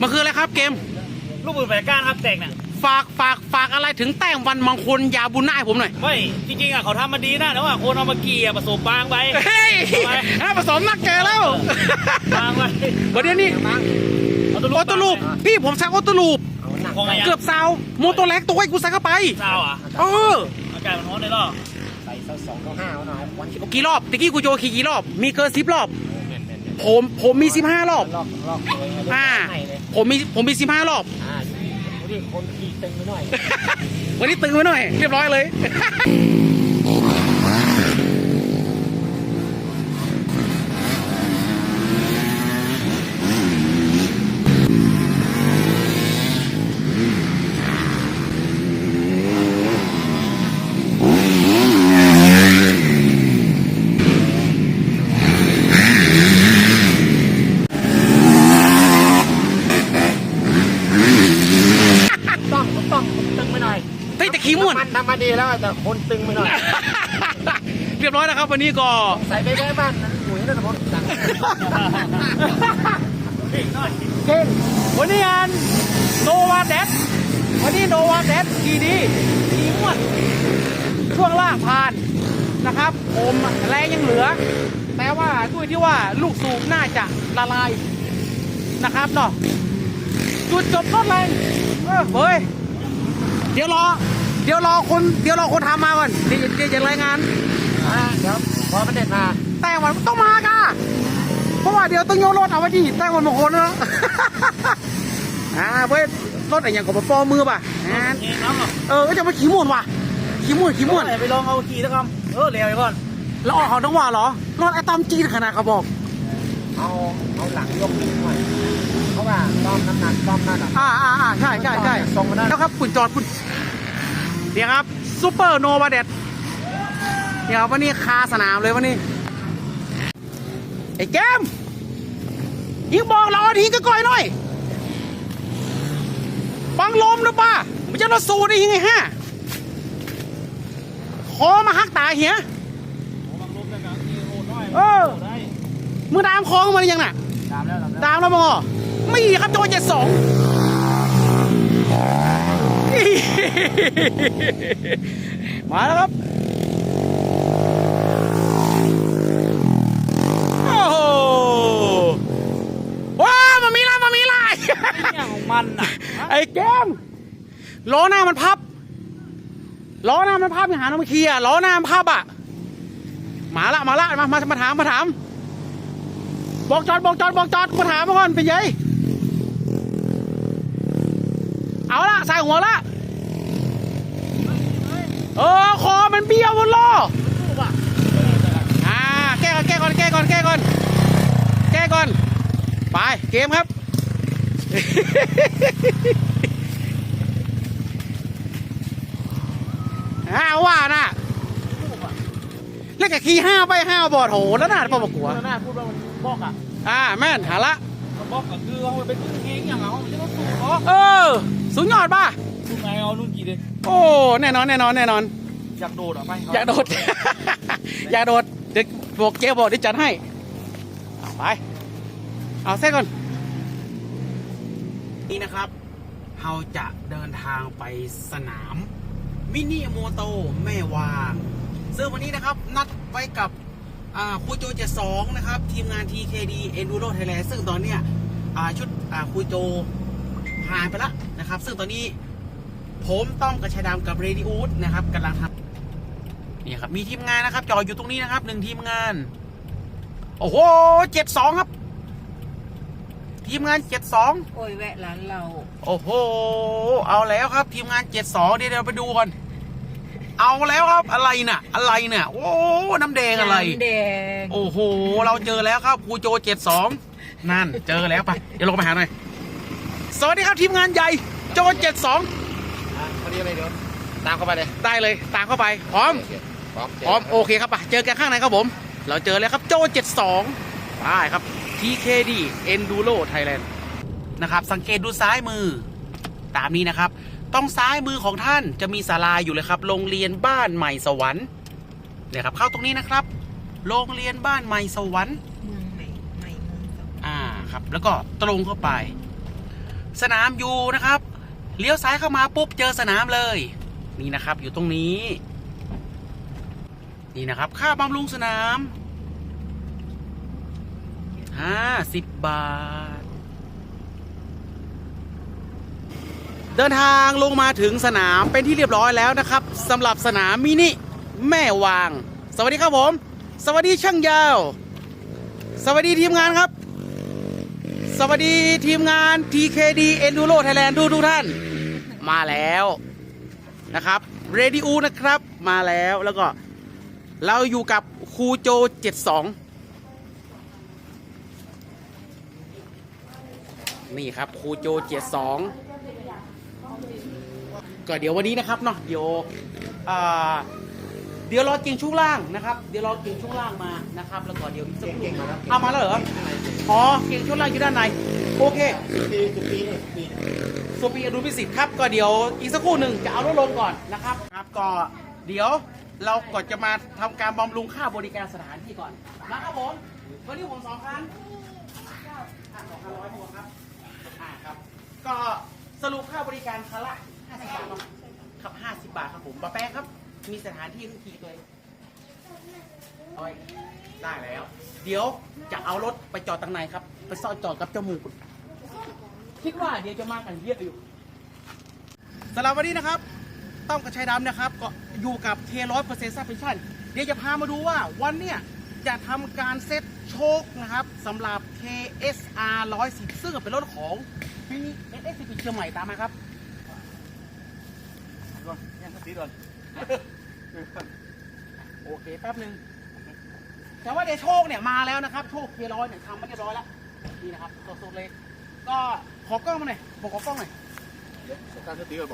มันคืออะไรครับเกม ลูกปืนแฝดก้านครับแตกเนี่ยฝากฝากฝากอะไรถึงแต้มวันมงคลยาบุญหน้าให้ผมหน่อยไม่จริงๆอะเขาทำมาดีนะแต่ว่าคนเอามาเกี่ยผสมบางไปเฮ้ยทำไมน่าผสมนักเจอแล้วบางไปวันนี้นี่เอาโอโตลูปพี่ผมใช้โอโตลูปของไงเกือบซาวโมโตแล็กตัวไอ้กูใส่เข้าไปเจ้าอะเอออากาศมันร้อนเลยหรอใส่สักสองเข้าห้าเอาหน่อยวันกี่รอบตะกี้กูโจขี่กี่รอบมีเกินสิบรอบ ผมผมมีสิบห้ารอบ ลอกลอกเลยอ่าให้เลยผมมีผมมีสิบห้ารอบ อ่าดูดิคนขี่ตึงไปหน่อย วันนี้ตึงไว้หน่อย เรียบร้อยเลย ต้องต้องตึงไปหน่อย เฮ้ยแต่ขี้ ม่วนมันทำมาดีแล้วแต่คนตึงไปหน่อยเรียบร้อยแล้วครับวันนี้ก็ใส่ไปแม่บ้านนั้นหนุ่ยนั่นนะผมสั่งพี่น้อยเก่งวันนี้งานโนวาเดสวันนี้โนวาเดสขี่ดีขี่ม่วนช่วงล่างผ่านนะครับผมแรงยังเหลือ แต่ว่าด้วยที่ว่าลูกสูบน่าจะละลายนะครับเนาะจุดจบต้นแรงเออเฮ้ย เดี๋ยวรอ เดี๋ยวรอคนเดี๋ยวรอคนทำมาก่อนเดี๋ยวเดี๋ยวจะรายงาน อ่าเดี๋ยวพอมันเด็ดมาแต่วันต้องมาก่ะเพราะว่าเดี๋ยวต้องโยนรถเอาไว้ดีแต่วันมงคลเนาะ อ่าเว้ยรถอะไรอย่างกับปอมือป่ะอ่าเองน้องเออก็จะมาขี่ม่วนว่ะขี่ม่วนขี่ม่วน ไปลองเอาขี่สักคำเออเร็วไปก่อน แล้วออกเขาต้องว่าเหรอ รถไอ้ตอมจีนขนาดเขาบอก เอาเอาหลังยกนิดหน่อยเพราะว่าต้อมน้ำหนักต้อมนั่นอะอ่าอ่าอ่าใช่ใช่ใช่ทรงมันนั่นแล้วครับคุณจอดคุณ เดี๋ยวครับซูเปอร์โนวาเดตเดี๋ยววันนี้คาสนามเลยวันนี้ ไอ้แก้มยิงบอกเราทีก็ก่อยหน่อยบังลมนะป้ามันจะรถสูได้ยังไงฮะคอมาหักตาเหี้ยบางลมนะครัโอ้น้อยเออได้มึงตามคลองมาหรือยังน่ะตามแล้วตามแล้วตามแล้วมั้งอ๋อไม่ดีครับโจเจ็ดสอง มาแล้วครับ โอ้โหว้าวมันมีละมันมีละเนี่ยของมันน่ะ ไอ้แก้มล้อหน้ามันพับล้อหน้ามันพับอย่าหาน้ำมาเคลียร์ล้อหน้ามันพับอะมาละมาละมามามาถามมาถาม บอกจอดบอกจอดบอกจอดมาถามมาก่อนเป็นไงเอาละใส่หัวละเออคอมัน เบี้ยวบนล้ออ่าแก้ก่อนแก้ก่อนแก้ก่อนแก้ก่อนแก้ก่อนไปเกมครับห้าว่าน่ะแล้วก็ขี่ห้าไปห้าบอดโหแล้วน่าพอมากลัวหน้าพูดว่ามันบอกอะอ่าแม่นหาละมันบอกก็คือเอาไปเป็นรุ่นเองอย่างเอาไม่ใช่ว่าสูงเนาะเออสุดยอดป่ะรุ่นไหนเอารุ่นกี่ดิโอ้แน่นอนแน่นอนแน่นอน อยากโดดอะไปอย่าโดดอย่าโดดเดี๋ยวบอกเจ๊บอกเดี๋ยวจัดให้เอาไป เอาเส้นก่อน นี่นะครับเราจะเดินทางไปสนาม มินิโมโตแม่วางซึ่งวันนี้นะครับนัดไว้กับอ่าคุยโจเจ็ดสองนะครับ ทีมงาน TKD Enduro Thailand ซึ่งตอนเนี้ยอ่าชุดอ่าคุยโจหายไปแล้วนะครับ ซึ่งตอนนี้ผมต้องกระชายดำกับเรดิอูดนะครับกำลังทำ นี่ครับ มีทีมงานนะครับจออยู่ตรงนี้นะครับหนึ่งทีมงาน โอ้โหเจ็ดสองครับ ทีมงานเจ็ดสองโอ้ยแวะร้านเรา โอ้โห เอาแล้วครับ ทีมงานเจ็ดสองเดี๋ยวเราไปดูกันเอาแล้วครับอะไรน่ะ อะไรเนี่ยโอ้น้ำแดงอะไรน้ำแดงโอ้โห เราเจอแล้วครับครูโจเจ็ดสองนั่นเจอแล้วไปเดี๋ยวลงไปหาหน่อยสวัสดีครับทีมงานใหญ่โจเจ็ดสองอะพอดีเลยเดี๋ยวตามเข้าไปเลย ได้เลย ตามเข้าไป พร้อมโเค พร้อมพร้อมโอเคครับไปเจอกันข้างในครับผม เราเจอแล้วครับโจเจ็ดสองได้ครับ TKD Enduro Thailand นะครับ สังเกตดูซ้ายมือ ตามนี้นะครับ ต้องซ้ายมือของท่านจะมีศาลาอยู่เลยครับ โรงเรียนบ้านใหม่สวรรค์เนี่ยครับเข้าตรงนี้นะครับ โรงเรียนบ้านใหม่สวรรค์เมืองใหม่ใหม่เมืองสองอ่าครับ แล้วก็ตรงเข้าไป สนามอยู่นะครับ เลี้ยวซ้ายเข้ามาปุ๊บเจอสนามเลย นี่นะครับอยู่ตรงนี้ นี่นะครับ ค่าบำรุงสนามห้าสิบบาท เดินทางลงมาถึงสนามเป็นที่เรียบร้อยแล้วนะครับสำหรับสนามมินิแม่วาง สวัสดีครับผม สวัสดีช่างยาว สวัสดีทีมงานครับ สวัสดีทีมงาน TKD Enduro Thailand ทุกทุกท่าน มาแล้วนะครับเรดิอูนะครับมาแล้วแล้วก็ เราอยู่กับครูโจ72นี่ครับครูโจ72ก็เดี๋ยววันนี้นะครับเนาะเดี๋ยวเดี๋ยวรอเก่งช่วงล่างนะครับ เดี๋ยวรอเก่งช่วงล่างมานะครับ แล้วก็เดี๋ยวอีกสักครู่เอามาแล้วเหรออ๋อเก่งช่วงล่างอยู่ด้านในโอเคสุปีนี่ปีสุปีอนุพิสิทธิ์ครับ ก็เดี๋ยวอีกสักครู่หนึ่งจะเอารถลงก่อนนะครับครับก็เดี๋ยว เราก็จะมาทำการบำรุงค่าบริการสถานที่ก่อนนะครับผมวันนี้ผมสองคันอะสองคันร้อยพวงครับอ่าครับ ก็สรุปค่าบริการคันละ50บาทเนาะครับ50บาทครับผมปะแป๊ะครับ มีสถานที่ทุกทีเลยเอาไว้ได้แล้ว เดี๋ยวจะเอารถไปจอดตั้งในครับ ไปซ่อนจอดกับเจ้าหมูคิดว่าเดี๋ยวจะมากันเยอะอยู่สำหรับวันนี้นะครับ ต้องกระชัยดำนะครับ ก็อยู่กับ K100% Suspension เดี๋ยวจะพามาดูว่าวันเนี้ยจะทำการเซ็ตโชคนะครับสำหรับ KSR 110ซึ่งเป็นรถของ PSSCP เชียงใหม่ตามมาครับยังตีก่อนโอเคแป๊บหนึ่งแต่ว่าเดี๋ยวโชคเนี่ยมาแล้วนะครับ โชค K100 เนี่ยทำไม่เรียบร้อยแล้ว นี่นะครับสดๆเลย ก็ขอกล้องมาหน่อย บอกขอกล้องหน่อยเดี๋ยวสตาร์ทตีก่อน